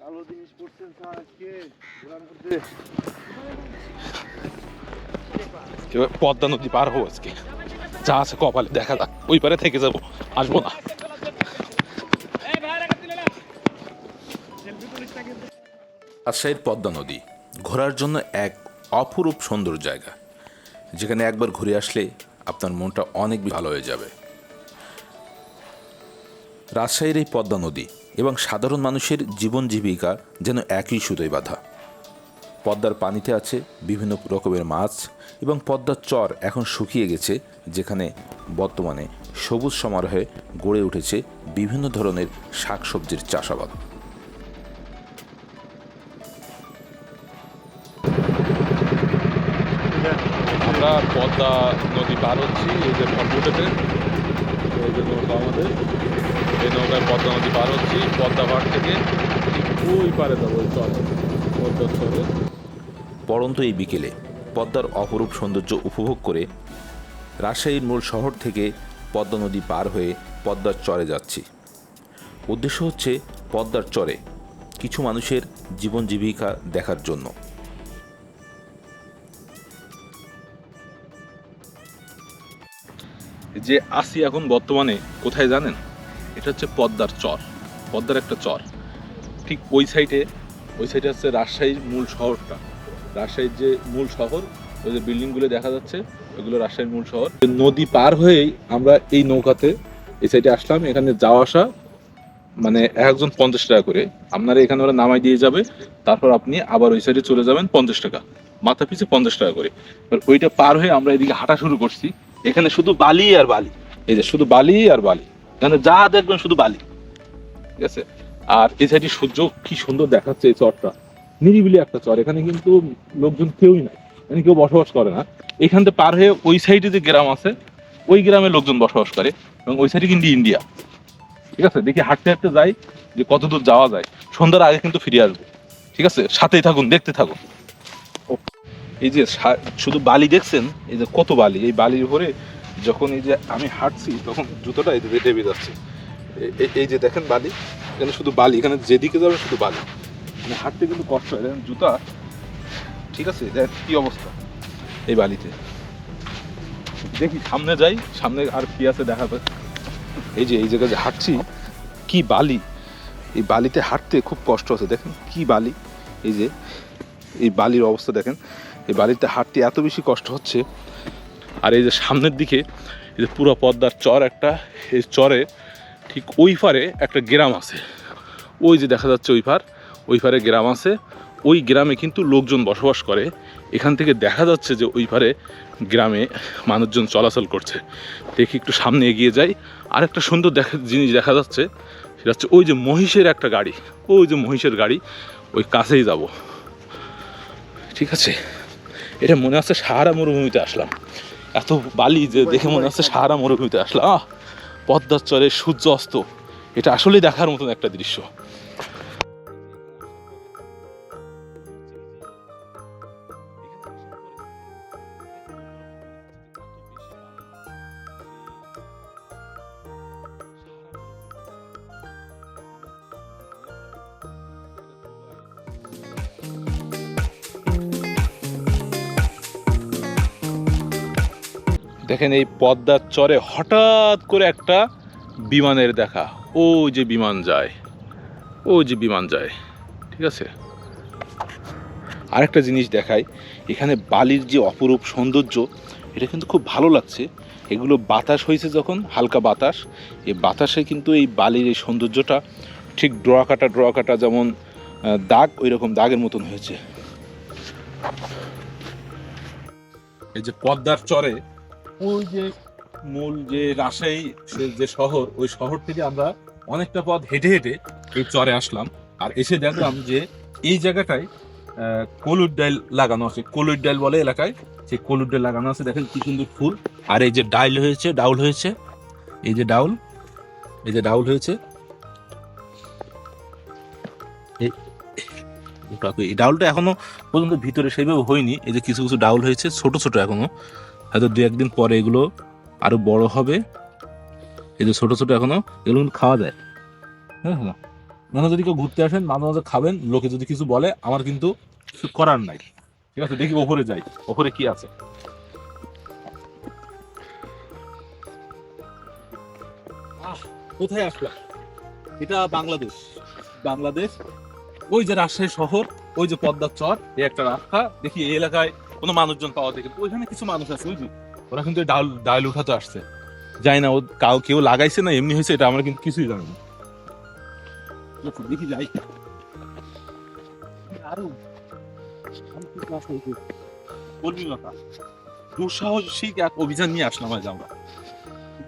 কালো জিনিস করছেন স্যার আজকে। পদ্মা নদী পার হব আজকে। যা আছে কপালে দেখা যাক। ওই পারে থেকে যাব আসব না। রাজশাহীর পদ্মা নদী ঘোরার জন্য এক অপরূপ সুন্দর জায়গা। যেখানে একবার ঘুরে আসলে আপনার মনটা অনেক ভালো হয়ে যাবে। রাজশাহীর এই পদ্মা নদী এবং সাধারণ মানুষের জীবন জীবিকা যেন একই সুতোয় বাঁধা। পদ্মার পানিতে আছে বিভিন্ন রকমের মাছ এবং পদ্মার চর এখন শুকিয়ে গেছে, যেখানে বর্তমানে সবুজ সমারোহে গড়ে উঠেছে বিভিন্ন ধরনের শাকসবজির চাষাবাদ। আমরা পদ্মা নদী পার হচ্ছি, এই যে ফটোটাতে আমাদের। এই নৌকায় পদ্মা নদী পার হচ্ছি পদ্মা পাড় থেকে ঠিক ওই পারে যাব ওই চরে পদ্মার চরে পরন্ত এই বিকেলে পদ্মার অপরূপ সৌন্দর্য উপভোগ করে রাজশাহীর মূল শহর থেকে পদ্মা নদী পার হয়ে পদ্মার চরে যাচ্ছি। উদ্দেশ্য হচ্ছে পদ্মার চরে কিছু মানুষের জীবন জীবিকা দেখার জন্য। যে আসি এখন বর্তমানে কোথায় জানেন? এটা হচ্ছে পদ্মার চর, পদ্মার একটা চর। ঠিক ওই সাইডে ওই সাইডে হচ্ছে রাজশাহীর মূল শহরটা। রাজশাহীর যে মূল শহর, ওই যে বিল্ডিংগুলো দেখা যাচ্ছে ওগুলো রাজশাহীর মূল শহর। নদী পার হয়েই আমরা এই নৌকাতে এই সাইডে আসলাম। এখানে যাওয়া আসা মানে একজন পঞ্চাশ টাকা করে। আপনারা এখানে ওরা নামাই দিয়ে যাবে, তারপর আপনি আবার ওই সাইডে চলে যাবেন পঞ্চাশ টাকা। মাথা পিছু পঞ্চাশ টাকা করে। এবার ওইটা পার হয়ে আমরা এদিকে হাঁটা শুরু করছি। এখানে শুধু বালি আর বালি। এই যে শুধু বালি আর বালি। এখানে যা দেখবেন শুধু বালি। ঠিক আছে? আর এই সাইডে সূর্য কি সুন্দর দেখাচ্ছে এই চরটা। নিরিবিলি একটা চর। এখানে কিন্তু লোকজন কেউই নাই। মানে কেউ বসবাস করে না। এখান থেকে পার হয়ে ওই সাইডে যে গ্রাম আছে, ওই গ্রামে লোকজন বসবাস করে এবং ওই সাইডে কিন্তু ইন্ডিয়া। ঠিক আছে? দেখি হাঁটতে হাঁটতে যাই যে কত দূর যাওয়া যায়। সন্ধ্যার আগে কিন্তু ফিরে আসব। ঠিক আছে? সাথেই থাকুন, দেখতে থাকুন। এই যে শুধু বালি দেখছেন? এই যে কত বালি? এই বালির উপরে যখন এই যে আমি হাঁটছি, তখন জুতোটা এই ডেবে যাচ্ছে। এই যে দেখেন বালি, এখানে শুধু বালি, এখানে যেদিকে যাবে শুধু বালি। মানে হাঁটতে কিন্তু কষ্ট হয়। দেখেন জুতা, ঠিক আছে দেখ কী অবস্থা এই বালিতে। দেখি, সামনে যাই, সামনে আর কি আছে দেখা দেখাবে এই যে, এই জায়গায় যে হাঁটছি, কি বালি। এই বালিতে হাঁটতে খুব কষ্ট আছে। দেখেন কি বালি। এই যে, এই বালির অবস্থা দেখেন। এই বালিতে হাঁটতে এত বেশি কষ্ট হচ্ছে আর এই যে সামনের দিকে, এই যে পুরো পদ্মার চর একটা, এই চরে ঠিক ওই পারে একটা গ্রাম আছে। ওই যে দেখা যাচ্ছে ওই পার, ওই পারে গ্রাম আছে। ওই গ্রামে কিন্তু লোকজন বসবাস করে। এখান থেকে দেখা যাচ্ছে যে ওই পারে গ্রামে মানুষজন চলাচল করছে। দেখি একটু সামনে এগিয়ে যাই। আর একটা সুন্দর দেখা, জিনিস দেখা যাচ্ছে, সেটা হচ্ছে ওই যে মহিষের একটা গাড়ি। ওই যে মহিষের গাড়ি, ওই কাছেই যাব। ঠিক আছে? এটা মনে হচ্ছে সাহারা মরুভূমিতে আসলাম। এত বালি যে দেখে মনে হচ্ছে সারা মরুভূমিতে আসলাম। আহ পদ্মার চরে সূর্য অস্ত এটা আসলেই দেখার মতন একটা দৃশ্য। দেখেন এই পদ্মার চরে হঠাৎ করে একটা বিমানের দেখা। ও যে বিমান যায় ও যে বিমান যায়, ঠিক আছে? আরেকটা জিনিস দেখাই, এখানে বালির যে অপরূপ সৌন্দর্য, এটা কিন্তু খুব ভালো লাগছে। এগুলো বাতাস হয়েছে যখন, হালকা বাতাস, এই বাতাসে কিন্তু এই বালির এই সৌন্দর্যটা ঠিক ড্রয়া কাটা ড্রয়া কাটা যেমন দাগ ওই রকম দাগের মতন হয়েছে। এই যে পদ্মার চরে ওই যে মূল যে রাজশাহী যে শহর, ওই শহর থেকে আমরা অনেকটা পথ হেঁটে হেঁটে এই চরে আসলাম। আর এসে দেখলাম যে এই জায়গাটায় কলুর ডাইল লাগানো আছে। কলুর ডাইল বলে এলাকায় সেই কলুর ডাইল লাগানো আছে, দেখেন কি সুন্দর ফুল। আর এই যে ডাইল হয়েছে, ডাউল হয়েছে। এই যে ডাউল, এই যে ডাউল হয়েছে। এই ডাউলটা এখনও পর্যন্ত ভিতরে সেইভাবে হয়নি। এই যে কিছু কিছু ডাউল হয়েছে, ছোট ছোট এখনও। হয়তো দু একদিন পরে এগুলো আরও বড় হবে। এই যে ছোট ছোট এখনও এগুলো খাওয়া যায়। হ্যাঁ হ্যাঁ। মানে যদি কেউ ঘুরতে আসেন, মাঝে মাঝে খাবেন, লোকে যদি কিছু বলে, আমার কিন্তু কিছু করার নাই। ঠিক আছে? দেখি ওপরে যাই। ওপরে কি আছে? কোথায় আসলাম? এটা বাংলাদেশ। বাংলাদেশ, ওই যে রাজশাহী শহর, ওই যে পদ্মার চর, এই একটা রাস্তা। দেখি এই এলাকায় কোনো মানুষজন পাওয়া দেখে ওইখানে কিছু মানুষ আছে যে ওরা কিন্তু ডাল ডাল উঠাতে আসছে। যাই না ও কাউ কেউ লাগাইছে না এমনি হয়েছে এটা আমরা কিন্তু কিছুই জানি না। দেখি যাই। আরও? বলবি কথা দুঃসাহসিক এক অভিযান নিয়ে আসলাম আজ আমরা।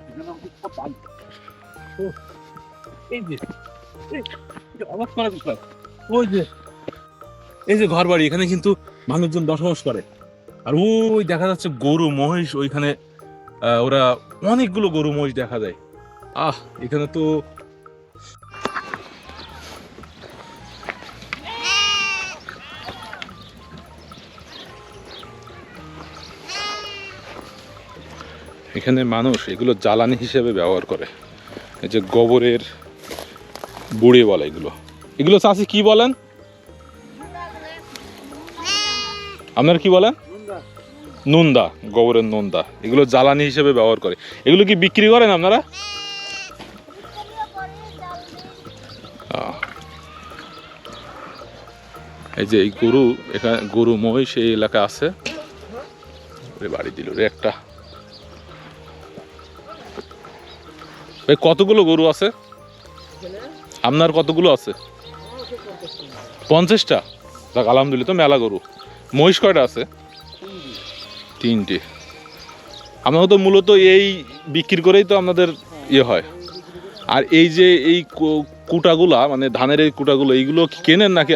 এখানে আমাদের সব পাই। ও, এই যে এই, অবাক করা বিষয়। ওই যে এই যে ঘর বাড়ি এখানে কিন্তু মানুষজন বসবাস করে। আর ওই দেখা যাচ্ছে গরু, মহিষ ওইখানে ওরা অনেকগুলো গরু, মহিষ দেখা যায়। আহ, এখানে তো এখানে মানুষ এগুলো জ্বালানি হিসেবে ব্যবহার করে। এই যে গোবরের বুড়ি বলে এগুলো। এগুলো চাষি কি বলেন? আপনার কি বলেন? নুনদা গোবরের নুনদা। এগুলো জ্বালানি হিসেবে ব্যবহার করে। এগুলো কি বিক্রি করেন আপনারা? এই যে এই গরু, এখানে গরু মহিষ এই এলাকা আছে। বাড়ি দিল রে একটা। কতগুলো গরু আছে? আপনার কতগুলো আছে? পঞ্চাশটা? দেখ আলহামদুলিল্লাহ, তো মেলা গরু। মহিষ কয়টা আছে? তিনটে। আমরা তো মূলত এই বিক্রি করেই তো আপনাদের ইয়ে হয়। আর এই যে এই কুটাগুলা মানে ধানের এই কুটাগুলো, এইগুলো কেনেন নাকি?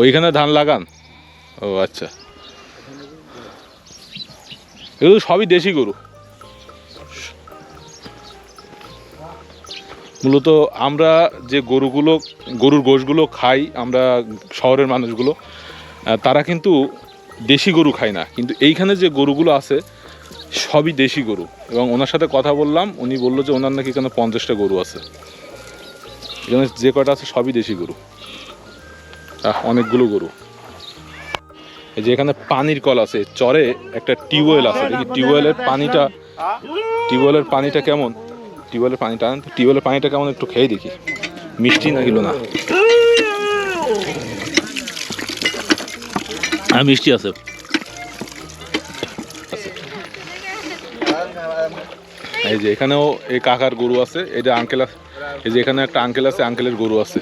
ওইখানে ধান লাগান? ও আচ্ছা। এগুলো সবই দেশি গরু। মূলত আমরা যে গরুগুলো, গরুর গোশগুলো খাই, আমরা শহরের মানুষগুলো তারা কিন্তু দেশি গরু খায় না, কিন্তু এইখানে যে গরুগুলো আছে, সবই দেশি গরু। এবং ওনার সাথে কথা বললাম, উনি বলল যে ওনার নাকি এখানে পঞ্চাশটা গরু আছে। এখানে যে কটা আছে, সবই দেশি গরু। অনেকগুলো গরু। এই যে এখানে পানির কল আছে, চরে একটা টিউবওয়েল আছে। দেখি, টিউবওয়েলের পানিটা টিউবওয়েলের পানিটা কেমন? টিউবওয়েলের পানিটা টিউবওয়েলের পানিটা কেমন একটু খেয়ে দেখি। মিষ্টি না গেল না। হ্যাঁ মিষ্টি আছে। এই যে এখানেও এই কাকার গরু আছে, এই যে আঙ্কেল আছে এই যে এখানে একটা আঙ্কেল আছে আঙ্কেলের গরু আছে।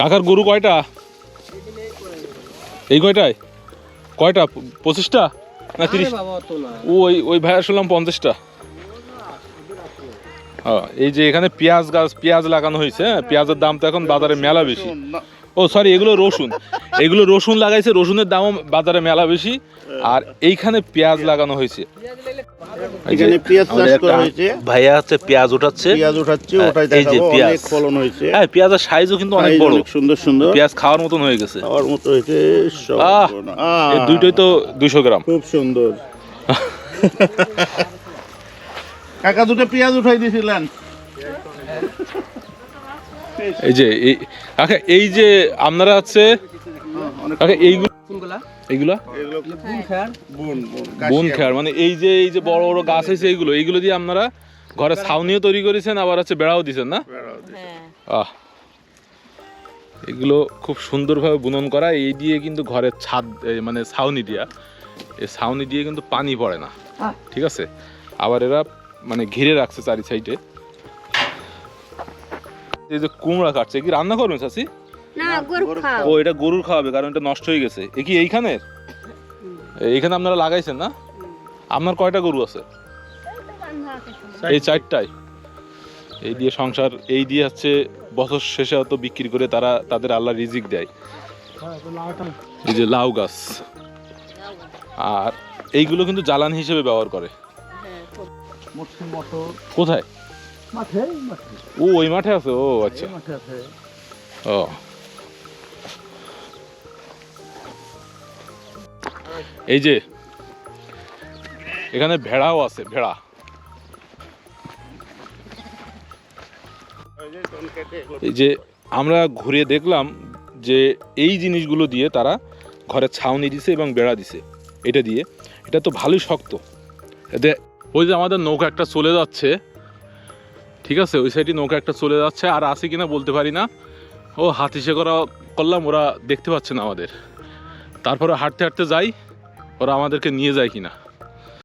কাকার গরু কয়টা? এই কয়টায়? কয়টা? পঁচিশটা? না তিরিশ ওই ওই ভাইয়া শুনলাম পঞ্চাশটা। হ্যাঁ, এই যে এখানে পেঁয়াজ গাছ পেঁয়াজ লাগানো হয়েছে হ্যাঁ পেঁয়াজের দাম তো এখন বাজারে মেলা বেশি। ও সরি এগুলো রসুন। এগুলো রসুন লাগাইছে রসুনের দামও বাজারে মেলা বেশি। আর এইখানে পেঁয়াজ লাগানো হয়েছে। এখানে পেঁয়াজ চাষ করা হয়েছে। ভাইয়া হচ্ছে পেঁয়াজ উঠাচ্ছে। পেঁয়াজ উঠাচ্ছি হ্যাঁ, ওটাই পেঁয়াজ। অনেক ফলন হয়েছে। হ্যাঁ পেঁয়াজের সাইজও কিন্তু অনেক বড়। সুন্দর সুন্দর। পেঁয়াজ খাওয়ার মতন হয়ে গেছে। খাওয়ার মতো হয়েছে এই দুইটাই তো দুইশো গ্রাম। খুব সুন্দর। কাকা দুটো পেঁয়াজ উঠাই দিয়েছিলেন এই যে এই কাকা এই যে আপনারা অনেক কাকা এইগুলো বুন খেয়ার মানে এই যে এই যে বড় বড় গাছ হয়েছে এইগুলো এইগুলো দিয়ে আপনারা ঘরে ছাউনিও তৈরি করেছেন আবার হচ্ছে বেড়াও দিছেন না? আহ এগুলো খুব সুন্দরভাবে বুনন করা এই দিয়ে কিন্তু ঘরের ছাদ মানে ছাউনি দিয়া এই ছাউনি দিয়ে কিন্তু পানি পড়ে না ঠিক আছে? আবার এরা মানে ঘিরে রাখছে চারি সাইডে। এই যে কুমড়া কাটছে কি রান্না করবেন খাও। ও এটা গরুর খাওয়াবে কারণ এটা নষ্ট হয়ে গেছে। এ কি এইখানে? এইখানে আপনারা লাগাইছেন না? আপনার কয়টা গরু আছে? এই চারটায় এই দিয়ে সংসার এই দিয়ে হচ্ছে বছর শেষে হয়তো বিক্রি করে তারা তাদের আল্লাহ রিজিক দেয়। এই যে লাউ গাছ। আর এইগুলো কিন্তু জ্বালানি হিসেবে ব্যবহার করে। কোথায়? ও ওই মাঠে আছে? ও আচ্ছা। ও। এই যে এখানে ভেড়াও আছে ভেড়া। এই যে আমরা ঘুরে দেখলাম যে এই জিনিসগুলো দিয়ে তারা ঘরে ছাউনি দিছে এবং বেড়া দিছে এটা দিয়ে। এটা তো ভালোই শক্ত। এতে ওই যে আমাদের নৌকা একটা চলে যাচ্ছে ঠিক আছে, ওই সাইডে নৌকা একটা চলে যাচ্ছে, আর আছে কিনা বলতে পারি না। ও হাতিসে করা করলাম, ওরা দেখতে পাচ্ছে না আমাদের। তারপরে হাঁটতে হাঁটতে যাই, ওরা আমাদেরকে নিয়ে যায় কিনা।